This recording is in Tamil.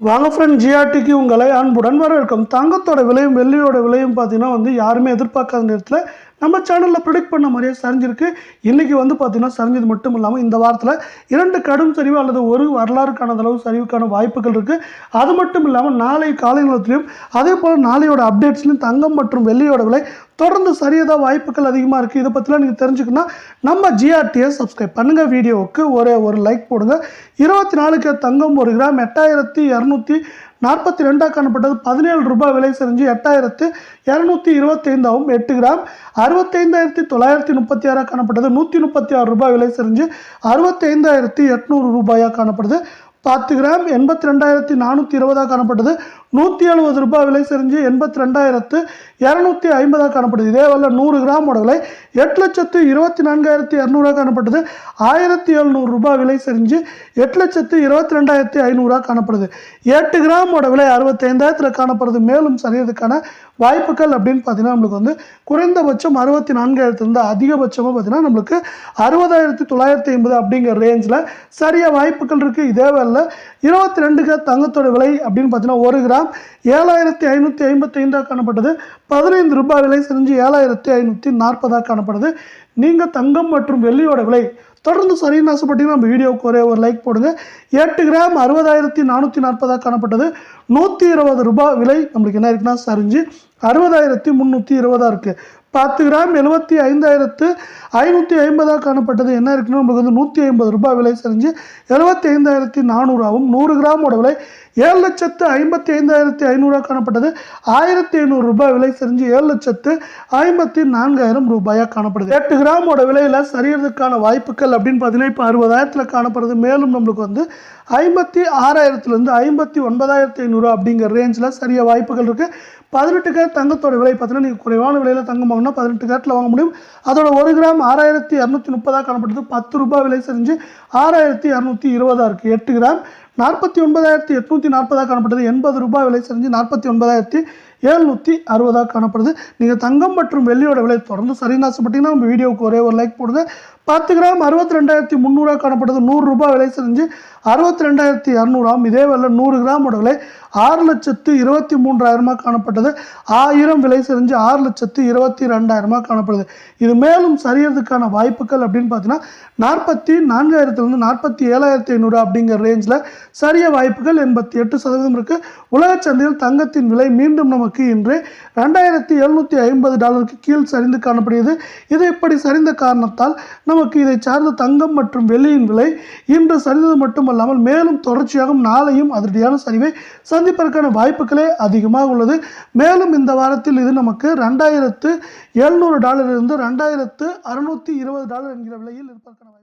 வாங்க ஃப்ரெண்ட் ஜிஆர்டிக்கு உங்களை அன்புடன் வரவேற்கும். தங்கத்தோட விலையும் வெள்ளியோட விலையும் பார்த்தீங்கன்னா வந்து யாருமே எதிர்பார்க்காத நேரத்தில் நம்ம சேனலில் ப்ரிடிக்ட் பண்ண மாதிரியே சரிஞ்சிருக்கு. இன்றைக்கி வந்து பார்த்தீங்கன்னா சரிஞ்சது மட்டும் இல்லாமல் இந்த வாரத்தில் இரண்டு கடும் சரிவு அல்லது ஒரு வரலாறுக்கான அளவு சரிவுக்கான வாய்ப்புகள் இருக்குது அது மட்டும் இல்லாமல் நாளை காலை நிலத்திலையும் அதே போல் நாளையோட அப்டேட்ஸ்லையும் தங்கம் மற்றும் வெள்ளியோட விலை தொடர்ந்து சரியதா வாய்ப்புகள் அதிகமாக இருக்குது இதை பற்றிலாம் நீங்கள் தெரிஞ்சுக்கணும்னா நம்ம ஜிஆர்டியை சப்ஸ்கிரைப் பண்ணுங்கள் வீடியோவுக்கு ஒரே ஒரு லைக் போடுங்க. இருபத்தி நாலுக்கு தங்கம் ஒரு கிராம் எட்டாயிரத்தி இரநூத்தி நாற்பத்தி ரெண்டாக காணப்பட்டது. பதினேழு ரூபாய் விலை செஞ்சு எட்டாயிரத்து இரநூத்தி இருபத்தைந்தாகவும் எட்டு கிராம். அறுபத்தைந்தாயிரத்தி தொள்ளாயிரத்தி முப்பத்தி ஆறாக காணப்பட்டது. நூற்றி முப்பத்தி ஆறு ரூபாய் விலை செஞ்சு அறுபத்தைந்தாயிரத்தி எட்நூறு ரூபாயாக காணப்படுது. பத்து கிராம் எண்பத்தி ரெண்டாயிரத்தி நானூற்றி இருபதாக காணப்பட்டது. நூற்றி எழுபது ரூபாய் விலை செஞ்சு எண்பத்தி ரெண்டாயிரத்து இரநூத்தி ஐம்பதாக காணப்படுது. இதே வரல நூறு கிராமோட விலை எட்டு லட்சத்து இருபத்தி நான்காயிரத்தி இரநூறுவா காணப்பட்டது ஆயிரத்தி எழுநூறு ரூபாய் விலை செஞ்சு எட்டு லட்சத்து இருபத்தி ரெண்டாயிரத்தி ஐநூறுரூவா காணப்படுது. எட்டு கிராமோட விலை அறுபத்தைந்தாயிரத்தில் காணப்படுது. மேலும் சரியதுக்கான வாய்ப்புகள் அப்படின்னு பார்த்தீங்கன்னா நம்மளுக்கு வந்து குறைந்தபட்சம் அறுபத்தி நான்காயிரத்துலேருந்து அதிகபட்சமாக பார்த்தீங்கன்னா நம்மளுக்கு அறுபதாயிரத்தி தொள்ளாயிரத்தி ஐம்பது அப்படிங்கிற ரேஞ்சில் சரியாக வாய்ப்புகள் இருக்குது இதே வேலை இருபத்தி ரெண்டுக்கு தங்கத்தோட விலை அப்படின்னு பார்த்தீங்கன்னா ஒரு கிராம் ஏழாயிரத்தி ஐநூற்றி ஐம்பத்தி ஐந்தாக காணப்பட்டது. பதினைந்து ரூபாய் விலை செஞ்சு ஏழாயிரத்தி ஐநூற்றி நாற்பதாக காணப்படுது. நீங்கள் தங்கம் மற்றும் வெள்ளியோட விலை தொடர்ந்து சரின்னு ஆசைப்பட்டீங்கன்னா நம்ம வீடியோவுக்கு ஒரே ஒரு லைக் போடுங்க. எட்டு கிராம் அறுபதாயிரத்தி நானூற்றி நாற்பதாக காணப்பட்டது. நூற்றி இருபது ரூபாய் விலை நம்மளுக்கு என்ன இருக்குன்னா சரிஞ்சு அறுபதாயிரத்தி முந்நூற்றி இருபதாக இருக்குது பத்து கிராம் எழுபத்தி ஐந்தாயிரத்து ஐநூற்றி ஐம்பதாக காணப்பட்டது. என்ன இருக்குன்னு நம்மளுக்கு வந்து நூற்றி ஐம்பது ரூபாய் விலை செஞ்சு எழுபத்தி ஐந்தாயிரத்தி நானூறாகவும் நூறு கிராமோட விலை ஏழு லட்சத்து ஐம்பத்தி ஐந்தாயிரத்தி ஐநூறாக காணப்பட்டது. ஆயிரத்தி ஐநூறு ரூபாய் விலை செஞ்சு ஏழு லட்சத்து ஐம்பத்தி நான்காயிரம் ரூபாயாக காணப்படுது. எட்டு கிராமோட விலையில் சரியறதுக்கான வாய்ப்புகள் அப்படின்னு பார்த்தீங்கன்னா இப்போ அறுபதாயிரத்தில் காணப்படுது. மேலும் நம்மளுக்கு வந்து ஐம்பத்தி ஆறாயிரத்துலேருந்து ஐம்பத்தி ஒன்பதாயிரத்தி ஐநூறு அப்படிங்கிற ரேஞ்சில் சரியாக வாய்ப்புகள் இருக்குது பதினெட்டு கேரட் தங்கத்தோட விலை பார்த்தீங்கன்னா நீங்கள் குறைவான விலையில் தங்கம் வாங்கினா பதினெட்டு கேரட்டில் வாங்க முடியும். அதோட ஒரு கிராம் ஆறாயிரத்தி இரநூத்தி முப்பதாக காணப்படுது பத்து ரூபாய் விலை செஞ்சு ஆறாயிரத்தி இரநூத்தி இருபதாக இருக்குது எட்டு கிராம் நாற்பத்தி ஒன்பதாயிரத்தி எட்நூற்றி நாற்பதாக காணப்பட்டது எண்பது ரூபாய் விலை செஞ்சு நாற்பத்தி ஒன்பதாயிரத்தி எழுநூற்றி அறுபதாக காணப்படுது. நீங்கள் தங்கம் மற்றும் வெள்ளியோட விலை தொடர்ந்து சரின்னு ஆசைப்பட்டீங்கன்னா நம்ம வீடியோவுக்கு ஒரே ஒரு லைக் போடுங்க. பத்து கிராம் அறுபத்தி ரெண்டாயிரத்தி முந்நூறுவா காணப்படுது. நூறு ரூபாய் விலை செஞ்சு அறுபத்தி ரெண்டாயிரத்தி இரநூறாம் இதே வேலை நூறு கிராமோட விலை ஆறு லட்சத்து இருபத்தி மூன்றாயிரமாக காணப்பட்டது. ஆயிரம் விலை செஞ்சு ஆறு லட்சத்து இருபத்தி ரெண்டாயிரமாக காணப்படுது. இது மேலும் சரியறதுக்கான வாய்ப்புகள் அப்படின்னு பார்த்தீங்கன்னா நாற்பத்தி நான்காயிரத்துலேருந்து நாற்பத்தி ஏழாயிரத்தி ஐநூறு அப்படிங்கிற ரேஞ்சில் சரிய வாய்ப்புகள் எண்பத்தி எட்டு சதவீதம் இருக்குது உலக சந்தையில் தங்கத்தின் விலை மீண்டும் நமக்கு இன்று ரெண்டாயிரத்தி எழுநூற்றி ஐம்பது டாலருக்கு கீழ் சரிந்து காணப்படுகிறது. இது இப்படி சரிந்த காரணத்தால் நமக்கு இதை சார்ந்த தங்கம் மற்றும் வெள்ளியின் விலை இன்று சரிந்தது மட்டுமல்லாமல் மேலும் தொடர்ச்சியாகவும் நாளையும் அதிரடியான சரிவை சந்திப்பதற்கான வாய்ப்புகளே அதிகமாக உள்ளது. மேலும் இந்த வாரத்தில் இது நமக்கு ரெண்டாயிரத்து எழுநூறு டாலரிலிருந்து ரெண்டாயிரத்து அறுநூற்றி இருபது டாலர் என்கிற விலையில் இருப்பதற்கான